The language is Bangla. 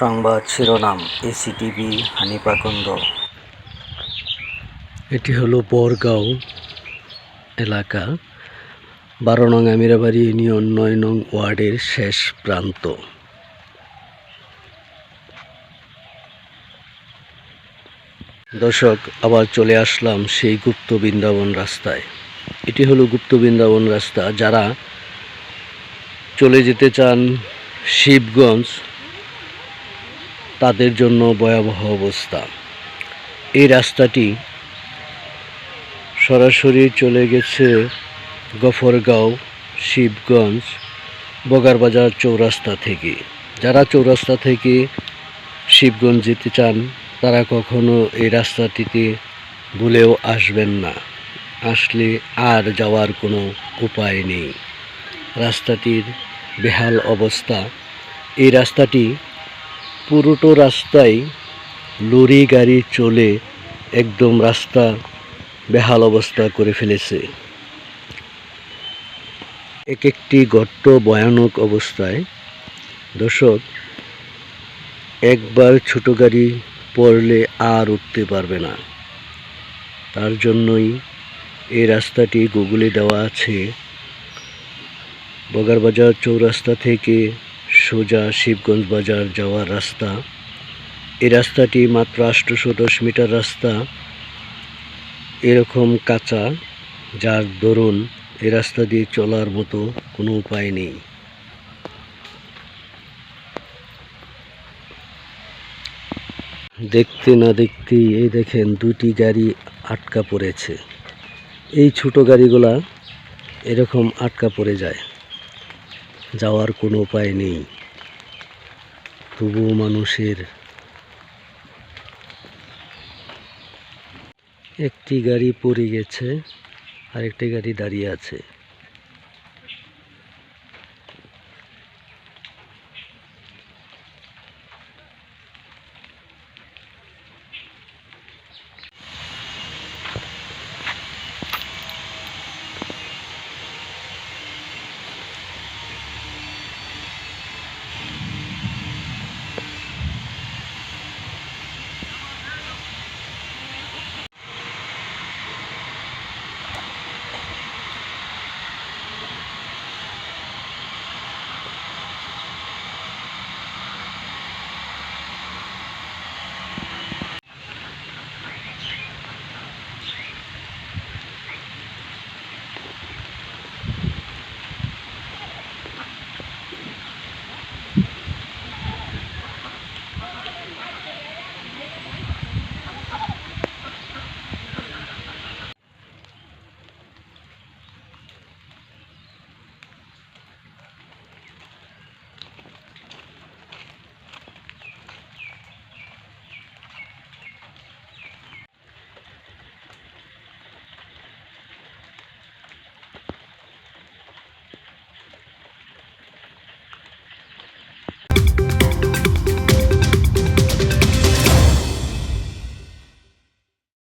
সংবাদ শিরোনাম এসিটিভি হানিপাকুন্দ এটি হলো বরগাঁও এলাকা, বারো নং আমিরাবাড়ি ইউনিয়ন নয় নং ওয়ার্ডের শেষ প্রান্ত। দর্শক, আবার চলে আসলাম সেই গুপ্ত বৃন্দাবন রাস্তায়। এটি হলো গুপ্ত বৃন্দাবন রাস্তা। যারা চলে যেতে চান শিবগঞ্জ তাদের জন্য ভয়াবহ অবস্থা। এই রাস্তাটি সরাসরি চলে গেছে গফরগাঁও, শিবগঞ্জ, বগারবাজার চৌরাস্তা থেকে। যারা চৌরাস্তা থেকে শিবগঞ্জ যেতে চান, তারা কখনো এই রাস্তাটিতে ভুলেও আসবেন না। আসলে আর যাওয়ার কোনো উপায় নেই। রাস্তাটির বেহাল অবস্থা। এই রাস্তাটি পুরোটো রাস্তায় লরি, গাড়ি চলে একদম রাস্তা বেহাল অবস্থা করে ফেলেছে। এক একটি গর্ত ভয়ানক অবস্থায় দর্শক, একবার ছোট গাড়ি পড়লে আর উঠতে পারবে না। তার জন্যই এই রাস্তাটি গুগলে দেওয়া আছে। বগারবাজার চৌরাস্তা থেকে সোজা শিবগঞ্জ বাজার যাওয়ার রাস্তা। এই রাস্তাটি মাত্র আটশোশো দশ মিটার রাস্তা। এরকম কাঁচা, যার দরুন এ রাস্তা দিয়ে চলার মতো কোনো উপায় নেই। দেখতে না দেখতেই এই দেখেন দুটি গাড়ি আটকা পড়েছে। এই ছোট গাড়িগুলা এরকম আটকা পড়ে যায়। যাওয়ার কোনো উপায় নেই। তবুও মানুষের একটি গাড়ি পড়ে গেছে আরেকটি গাড়ি দাঁড়িয়ে আছে।